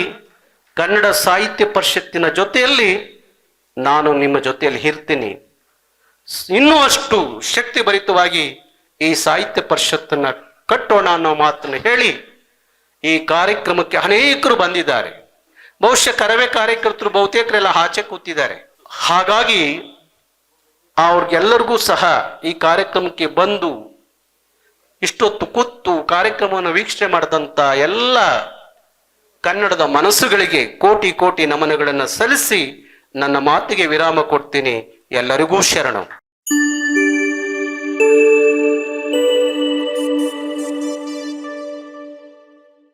[SPEAKER 1] ಕನ್ನಡ ಸಾಹಿತ್ಯ ಪರಿಷತ್ತಿನ ಜೊತೆಯಲ್ಲಿ ನಾನು ನಿಮ್ಮ ಜೊತೆಯಲ್ಲಿ ಇರ್ತೀನಿ. ಇನ್ನೂ ಅಷ್ಟು ಶಕ್ತಿ ಭರಿತವಾಗಿ ಈ ಸಾಹಿತ್ಯ ಪರಿಷತ್ತನ್ನ ಕಟ್ಟೋಣ ಅನ್ನೋ ಮಾತನ್ನು ಹೇಳಿ ಈ ಕಾರ್ಯಕ್ರಮಕ್ಕೆ ಅನೇಕರು ಬಂದಿದ್ದಾರೆ. ಬಹುಶಃ ಕರವೇ ಕಾರ್ಯಕರ್ತರು ಬಹುತೇಕರೆಲ್ಲ ಆಚೆ ಕೂತಿದ್ದಾರೆ. ಹಾಗಾಗಿ ಅವ್ರಿಗೆಲ್ಲರಿಗೂ ಸಹ ಈ ಕಾರ್ಯಕ್ರಮಕ್ಕೆ ಬಂದು ಇಷ್ಟೊತ್ತು ಕೂತು ಕಾರ್ಯಕ್ರಮವನ್ನು ವೀಕ್ಷಣೆ ಮಾಡಿದಂಥ ಎಲ್ಲ ಕನ್ನಡದ ಮನಸ್ಸುಗಳಿಗೆ ಕೋಟಿ ಕೋಟಿ ನಮನಗಳನ್ನು ಸಲ್ಲಿಸಿ ನನ್ನ ಮಾತಿಗೆ ವಿರಾಮ ಕೊಡ್ತೀನಿ. ಎಲ್ಲರಿಗೂ ಶರಣು.